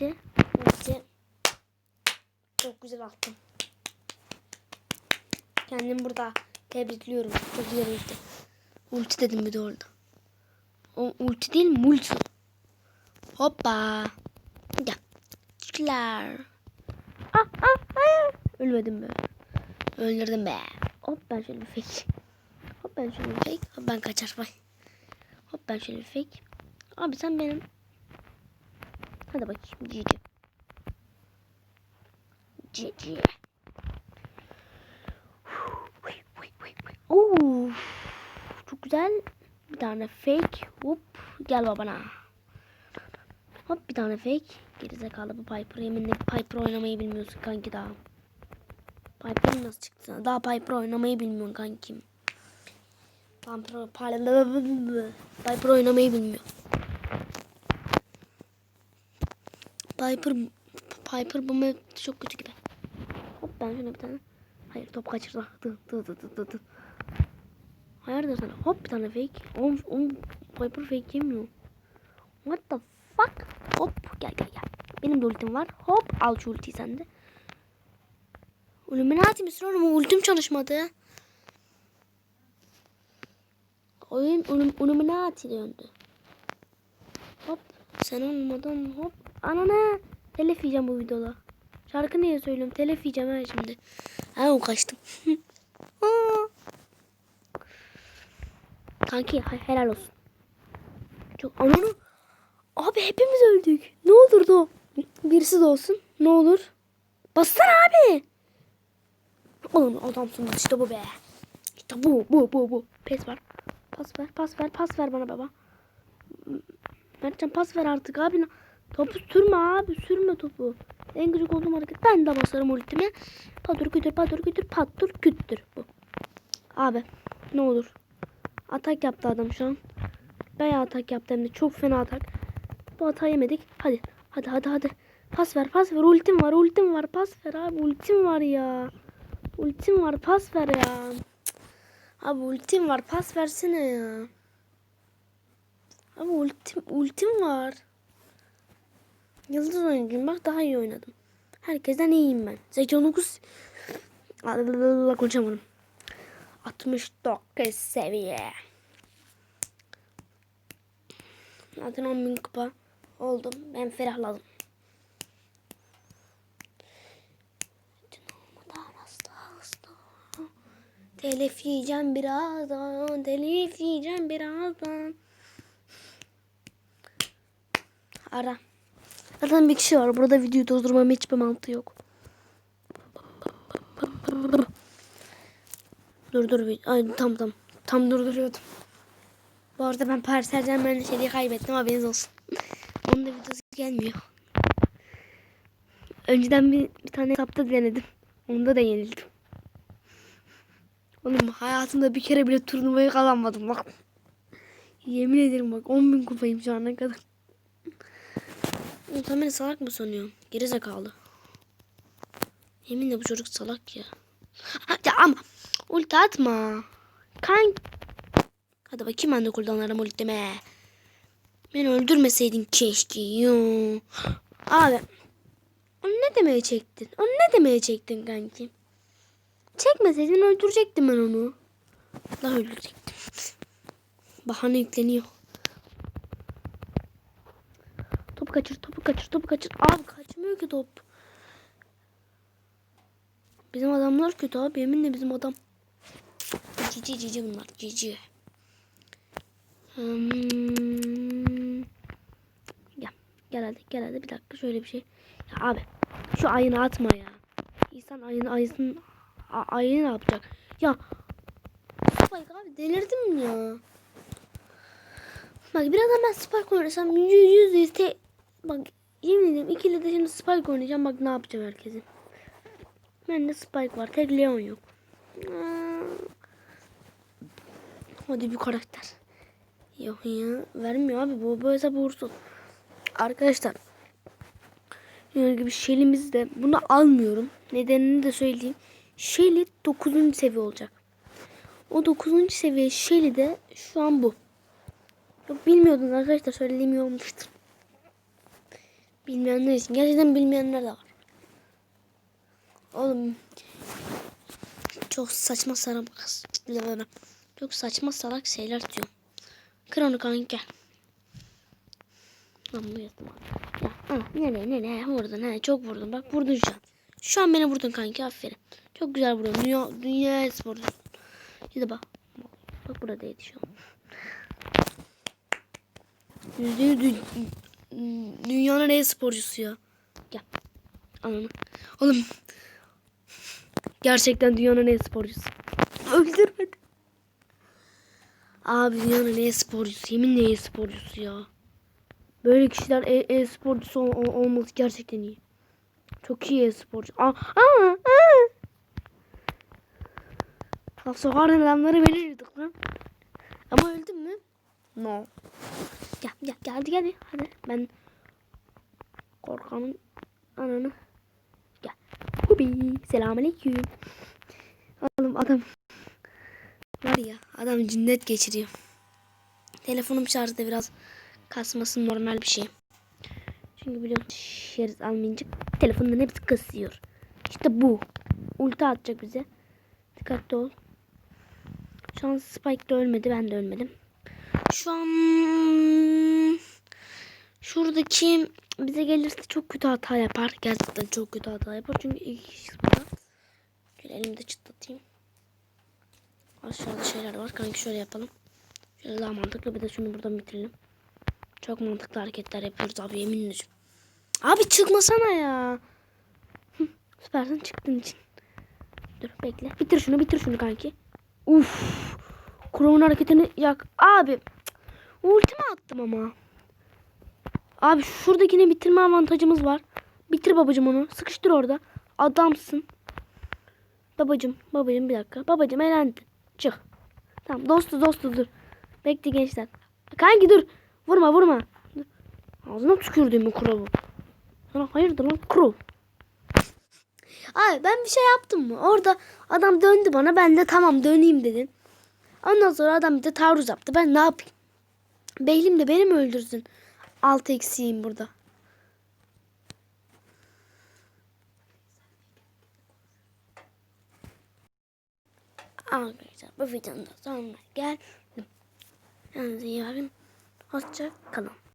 Ulti. Çok güzel attım. Kendim burada tebrikliyorum. Çok güzel ulti. Ulti dedim bir de orada. O ulti değil multi. Hoppa. Ya. Teşekkürler. Ah ah. Ölmedim be. Öldürdüm be. Hop ben şöyle bir fake. Hop ben şöyle bir fake. Hop ben kaçar bay. Hop ben şöyle bir fake. Abi sen benim. Hadi bakayım. Cici. Cici. Oo. Çok güzel. Bir tane fake. Hop. Gel babana. Hop bir tane fake. Gerizekalı bu Piper. Yeminle Piper oynamayı bilmiyorsun kanki daha. Piper nasıl çıktı sana? Daha Piper oynamayı bilmiyorsun kankim. Piper, Piper oynamayı bilmiyor. Piper Piper bu map çok kötü gibi. Hop ben şuna bir tane. Hayır top kaçırdı. Dı dı dı dı dı dı. Hayırdır sana? Hop bir tane fake. Oğlum, oğlum Piper fake yemiyor. What the fuck? Hop gel gel gel. Benim de ultim var. Hop al şu ultiyi sen de. Illuminati misin oğlum? Ultim çalışmadı. Oyun Illum- Illuminati döndü. Sen olmadan hop. Anana. Telef yiyeceğim bu videoda. Şarkı niye söylüyorum? Telef yiyeceğim ha şimdi. Ha o kaçtım. Kanki he- helal olsun. Çok ananı. Abi hepimiz öldük. Ne olurdu? Birisi de olsun. Ne olur? Bassana abi. Oğlum adamsın işte bu be. İşte bu bu bu bu. Pes var. Pas ver pas ver pas ver bana baba. Mertcan pas ver artık abi. Topu sürme abi sürme topu. En gıcık olduğum hareket ben de basarım ultime. Patur kütür patur kütür patur küttür bu. Abi ne olur. Atak yaptı adam şu an. Bayağı atak yaptı hem de çok fena atak. Bu hatayı yemedik. Hadi hadi hadi hadi. Pas ver pas ver ultim var ultim var pas ver abi ultim var ya. Ultim var pas ver ya. Abi ultim var pas versene ya. Abi ultim ultim var. Yıldız oyuncuyum bak daha iyi oynadım. Herkesten iyiyim ben. 89 Allah konuşamadım. 69 seviye. Zaten 10 bin kupa oldum. Ben ferahladım. Telif yiyeceğim birazdan. Telif yiyeceğim birazdan. Ara. Zaten bir kişi var. Burada videoyu durdurmam hiçbir mantığı yok. Dur dur. Ay tam tam. Tam durduruyordum. Bu arada ben Paris Saint Germain'le seriyi kaybettim haberiniz olsun. Onun da videosu gelmiyor. Önceden bir, bir tane hesapta denedim. Onda da yenildim. Oğlum hayatımda bir kere bile turnuvayı kazanmadım bak. Yemin ederim bak 10 bin kupayım şu ana kadar. Sen beni salak mı sanıyorsun? Geri zekalı. Yeminle bu çocuk salak ya. Ya ama ulti atma. Kank. Hadi bakayım ben de kullanırım ultime. Beni öldürmeseydin keşke. Yoo. Abi. Onu ne demeye çektin? Onu ne demeye çektin kanki? Çekmeseydin öldürecektim ben onu. Daha öldürecektim. Bahane yükleniyor. Topu kaçır, topu kaçır, topu kaçır. Abi kaçmıyor ki top. Bizim adamlar kötü abi. Yeminle bizim adam. Cici cici bunlar. Cici. Hmm. Gel. Gel hadi. Gel hadi. Bir dakika şöyle bir şey. Ya abi. Şu ayını atma ya. İnsan ayını ayısın ayını ne yapacak? Ya. Spike abi delirdim ya. Bak birazdan ben Spike oynasam yüz yüz yüz te bak yemin ederim ikili de şimdi Spike oynayacağım bak ne yapacağım herkesin. Bende Spike var tek Leon yok. Hadi bir karakter. Yok ya vermiyor abi bu hesap vursun. Arkadaşlar yani gibi Shelly'miz de bunu almıyorum. Nedenini de söyleyeyim. Shelly 9. seviye olacak. O 9. seviye Shelly de şu an bu. Yok bilmiyordunuz arkadaşlar söylediğim iyi olmuştur. Bilmeyenler için. Gerçekten bilmeyenler de var. Oğlum. Çok saçma salak Çok saçma salak şeyler diyor. Kır onu kanka. Lan bu yatım abi. Ya, ha, nereye nereye vurdun ha çok vurdun bak vurdun şu an. Şu an beni vurdun kanki aferin. Çok güzel vuruyorsun. Dünya, dünya sporcusun. Hadi bak. Bak buradaydı şu an. Yüzde yüz dünyanın en sporcusu ya. Gel. Ananı. Oğlum. Gerçekten dünyanın en sporcusu. Öldürmedi. Abi dünyanın en sporcusu. Yeminle en sporcusu ya. Böyle kişiler e, e ol- ol- olması gerçekten iyi. Çok iyi e sporcu. Aa, aa, aa. Ya sokardan adamları verirdik lan. Ama öldüm mü? No. Gel gel geldi geldi. Hadi ben korkanın ananı. Gel. Hubi. Selamünaleyküm. Oğlum adam var ya adam cinnet geçiriyor. Telefonum şarjda biraz kasması normal bir şey. Çünkü biliyorum şarj almayınca telefonun hepsi kasıyor. İşte bu. Ulti atacak bize. Dikkatli ol. Şu an Spike de ölmedi. Ben de ölmedim. Şu an şuradaki bize gelirse çok kötü hata yapar. Gerçekten çok kötü hata yapar. Çünkü burada. Şöyle elimde çıtlatayım. Aşağıda şeyler var. Kanki şöyle yapalım. Şöyle daha mantıklı. Bir de şunu buradan bitirelim. Çok mantıklı hareketler yapıyoruz abi yeminle. Abi çıkmasana ya. Süpersin çıktığın için. Dur bekle. Bitir şunu bitir şunu kanki. Uf. Kurumun hareketini yak. Abi. Ultimi attım ama. Abi şuradakini bitirme avantajımız var. Bitir babacım onu. Sıkıştır orada. Adamsın. Babacım. Babacım bir dakika. Babacım elendi. Çık. Tamam dostu dostu dur. Bekle gençler. Kanki dur. Vurma vurma. Ağzına tükürdüğümü kuravu. Sana hayırdır lan kuru. Abi ben bir şey yaptım mı? Orada adam döndü bana. Ben de tamam döneyim dedim. Ondan sonra adam bir de taarruz yaptı. Ben ne yapayım? Beylim de beni mi öldürsün? Altı eksiğim burada. Arkadaşlar bu videonun sonuna geldim. Kendinize iyi bakın. Hoşça kalın.